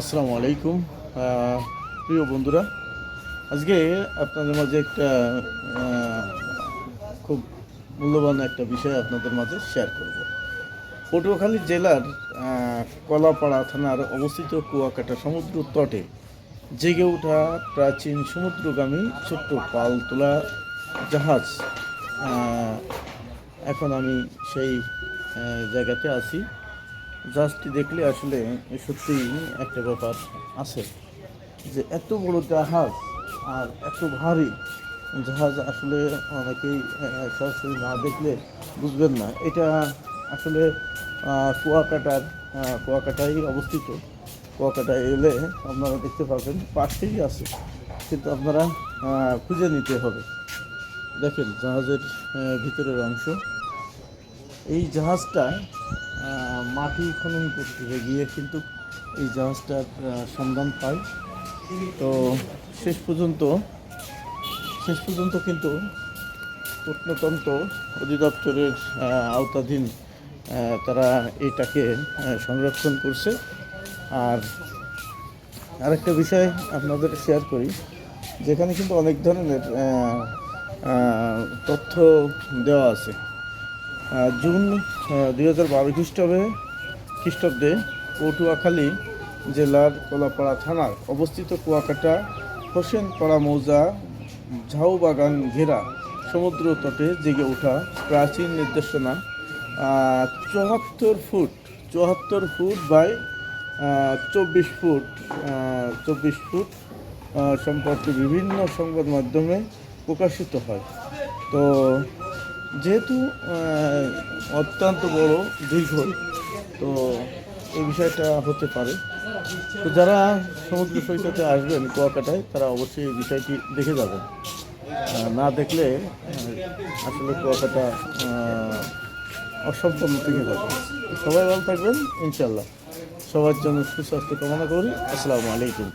আসসালামু আলাইকুম। প্রিয় বন্ধুরা, আজকে আপনাদের মাঝে একটা খুব মূল্যবান একটা বিষয় আপনাদের মাঝে শেয়ার করব। পটুয়াখালী জেলার কলাপাড়া থানার অবস্থিত কুয়াকাটা সমুদ্র তটে জেগে ওঠা প্রাচীন সমুদ্রগামী ছোট্ট পাল তোলা জাহাজ এখন আমি সেই জায়গাতে আছি। জাহাজটি দেখলে আসলে সত্যি একটা ব্যাপার আছে যে এত বড় জাহাজ আর এত ভারী জাহাজ আসলে অনেকেই সরাসরি না দেখলে বুঝবেন না। এটা আসলে কুয়াকাটার কুয়াকাটায় অবস্থিত। কুয়াকাটায় এলে আপনারা দেখতে পাবেন পাশেই আছে। কিন্তু আপনারা খুঁজে নিতে হবে। দেখেন জাহাজের ভিতরের অংশ। এই জাহাজটা মাটি খনন করতে গিয়ে কিন্তু এই জাহাজটার সন্ধান পায় তো শেষ পর্যন্ত শেষ পর্যন্ত কিন্তু প্রত্নতন্ত্র অধিদপ্তরের আওতাধীন তারা এটাকে সংরক্ষণ করছে। আর আরেকটা বিষয় আপনাদের শেয়ার করি, যেখানে কিন্তু অনেক ধরনের তথ্য দেওয়া আছে। জুন দুই হাজার বারো খ্রিস্টাব্দে খ্রিস্টাব্দে পটুয়াখালী জেলার কলাপাড়া থানার অবস্থিত কুয়াকাটা হোসেনপাড়া মৌজা ঝাউবাগান ঘেরা সমুদ্র তটে জেগে ওঠা প্রাচীন নির্দেশনা চুয়াত্তর ফুট চুয়াত্তর ফুট বাই চব্বিশ ফুট চব্বিশ ফুট সম্পর্কে বিভিন্ন সংবাদ মাধ্যমে প্রকাশিত হয়। তো যেহেতু অত্যন্ত বড় দীর্ঘ তো এই বিষয়টা হতে পারে। তো যারা সমুদ্র সৈকতে আসবেন কুয়াকাটায় তারা অবশ্যই এই বিষয়টি দেখে যাবেন। না দেখলে আসলে কুয়াকাটা আহ, অসম্পূর্ণ থেকে যাবে। সবাই ভালো থাকবেন ইনশাল্লাহ সবার জন্য সুস্বাস্থ্য কামনা করি। আসসালামু আলাইকুম।